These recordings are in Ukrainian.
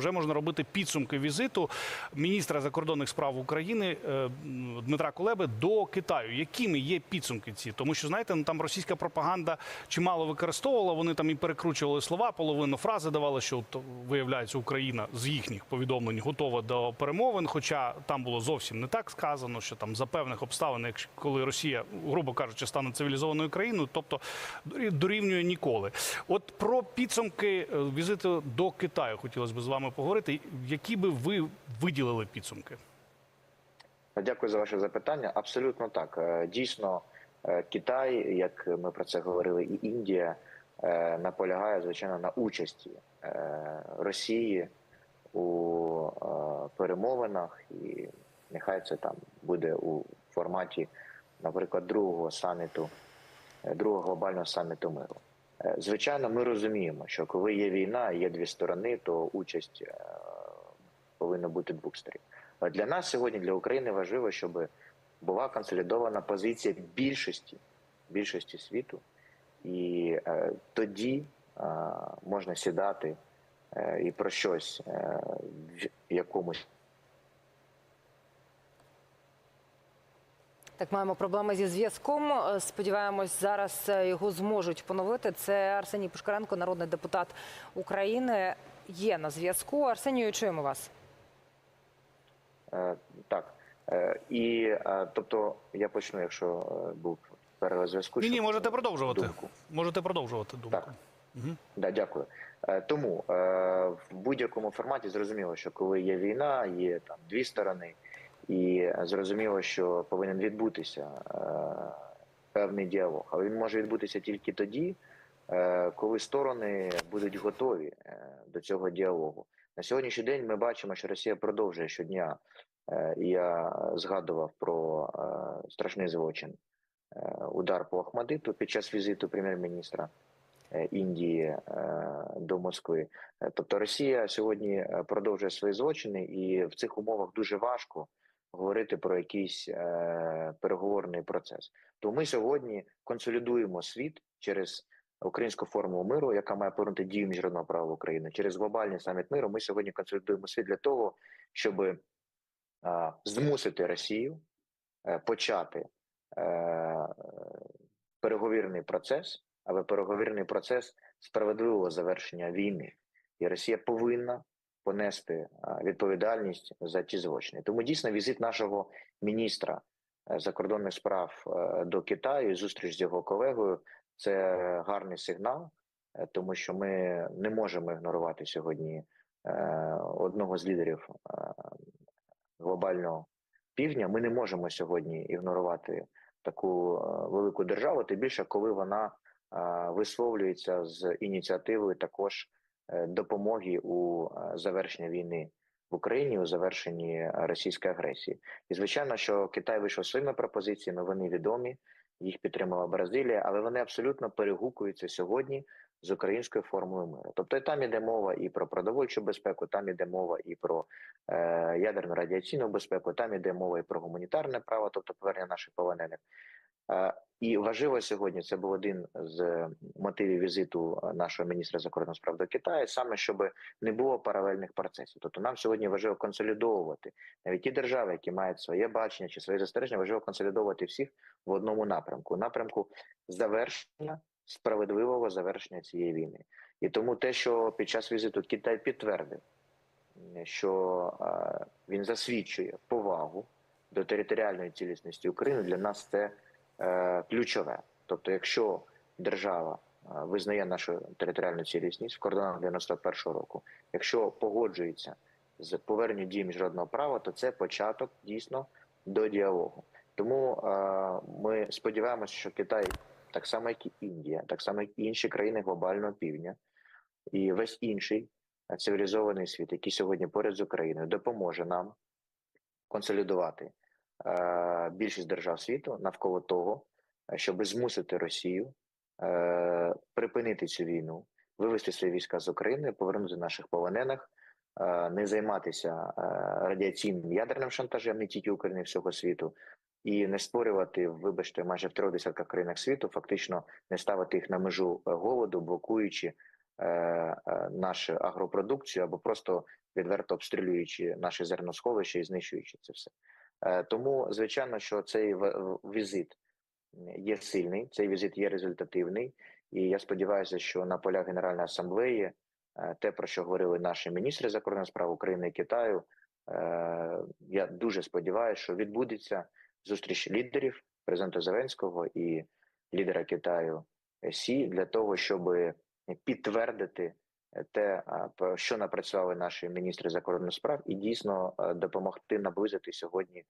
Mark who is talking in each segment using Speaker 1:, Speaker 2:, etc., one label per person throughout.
Speaker 1: Вже можна робити підсумки візиту міністра закордонних справ України е, Дмитра Кулеби до Китаю. Якими є підсумки ці? Тому що знаєте, ну там російська пропаганда чимало використовувала. Вони там і перекручували слова, половину фрази давали, що виявляється Україна з їхніх повідомлень готова до перемовин. Хоча там було зовсім не так сказано, що там за певних обставин, якщо коли Росія, грубо кажучи, стане цивілізованою країною, тобто дорівнює ніколи. От про підсумки е, візиту до Китаю хотілося б з вами поговорити. Які би ви виділили підсумки?
Speaker 2: Дякую за ваше запитання. Абсолютно так. Е, Дійсно, е, Китай, як ми про це говорили, і Індія е, наполягає звичайно на участі Росії у перемовинах, і нехай це там буде у форматі, наприклад, другого саміту, другого глобального саміту миру. Е, Звичайно, ми розуміємо, що коли є війна, є дві сторони, то участь е, повинна бути двох сторін. Для нас сьогодні, для України, важливо, щоб була консолідована позиція більшості, більшості світу, і е, тоді можна сідати і про щось в якомусь
Speaker 3: Так, маємо проблеми зі зв'язком. Е, Сподіваємось, зараз е, його зможуть поновити. Це Арсеній Пушкаренко, народний депутат України. Є на зв'язку. Арсенію, чуємо вас.
Speaker 2: Е, Так. І тобто я почну, якщо був перерва зв'язку.
Speaker 1: Ні, ні, можете продовжувати.
Speaker 2: думку.
Speaker 1: Можете продовжувати думку.
Speaker 2: Так.
Speaker 1: Угу.
Speaker 2: Да, дякую. Тому в будь-якому форматі зрозуміло, що коли є війна, є там дві сторони, і зрозуміло, що повинен відбутися е, певний діалог. Але він може відбутися тільки тоді, е, коли сторони будуть готові е, до цього діалогу. На сьогоднішній день ми бачимо, що Росія продовжує щодня. Я згадував про страшний злочин удар по Ахмадиту під час візиту прем'єр-міністра Індії до Москви. Тобто Росія сьогодні продовжує свої злочини, і в цих умовах дуже важко говорити про якийсь е, переговорний процес. То ми сьогодні консолідуємо світ через українську формулу миру, яка має повернути дію міжнародного права України, через глобальний саміт миру. Ми сьогодні консолідуємо світ для того, щоб е, змусити Росію е, почати е, переговірний процес, але переговірний процес справедливого завершення війни, і Росія повинна понести відповідальність за ті злочини. Тому дійсно візит нашого міністра е, закордонних справ е, до Китаю, зустріч з його колегою це гарний сигнал, е, тому що ми не можемо ігнорувати сьогодні е, одного з лідерів е, глобального півдня. Ми не можемо сьогодні ігнорувати таку е, велику державу, тим більше коли вона е, висловлюється з ініціативою також е, допомоги у е, завершенні війни в Україні у завершенні російської агресії. І звичайно, що Китай вийшов своїми пропозиціями. Вони відомі, їх підтримала Бразилія, але вони абсолютно перегукуються сьогодні з українською формулою миру. Тобто там іде мова і про продовольчу безпеку, там іде мова і про е, ядерну радіаційну безпеку, там іде мова і про гуманітарне право, тобто повернення наших полонених. І важливо сьогодні це був один з мотивів візиту нашого міністра закордонних справ до Китаю, саме щоб не було паралельних процесів. Тобто нам сьогодні важливо консолідовувати навіть ті держави, які мають своє бачення чи свої застереження, важливо консолідовувати всіх в одному напрямку напрямку завершення справедливого завершення цієї війни. І тому те, що під час візиту Китай підтвердив, що він засвідчує повагу до територіальної цілісності України, для нас це ключове. Тобто, якщо держава е, визнає нашу територіальну цілісність в кордонах 91-го року, якщо погоджується з поверненням дії міжнародного права, то це початок дійсно до діалогу. Тому е, ми сподіваємося, що Китай, так само як і Індія, так само як і інші країни глобального півдня, і весь інший е, цивілізований світ, який сьогодні поряд з Україною, допоможе нам консолідувати е, більшість держав світу навколо того, е, щоб змусити Росію е, припинити цю війну, вивести свої війська з України, повернути наших полонених, е, не займатися е, радіаційним ядерним шантажем не тільки України, всього світу, і не створювати, вибачте, майже в трьох десятках країнах світу, фактично не ставити їх на межу е, голоду, блокуючи е, е, нашу агропродукцію або просто відверто обстрілюючи наші зерносховища і знищуючи це все. Е, Тому, звичайно, що цей візит є сильний, цей візит є результативний, і я сподіваюся, що на полях Генеральної асамблеї е, те, про що говорили наші міністри закордонних справ України і Китаю, е, я дуже сподіваюся, що відбудеться зустріч лідерів президента Зеленського і лідера Китаю Сі для того, щоб підтвердити те, що напрацювали наші міністри закордонних справ, і дійсно е, допомогти наблизити сьогодні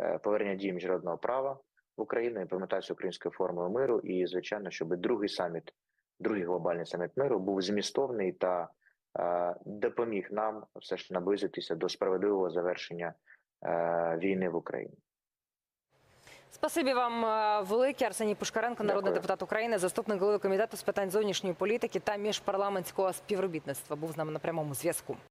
Speaker 2: е, повернення дії міжнародного права в Україну, імплементацію української формули миру, і звичайно, щоб другий саміт, другий глобальний саміт миру був змістовний та е, допоміг нам все ж наблизитися до справедливого завершення війни в Україні.
Speaker 3: Спасибі вам е, велике. Арсеній Пушкаренко, народний
Speaker 2: Дякую.
Speaker 3: депутат України, заступник голови комітету з питань зовнішньої політики та міжпарламентського співробітництва, був з нами на прямому зв'язку.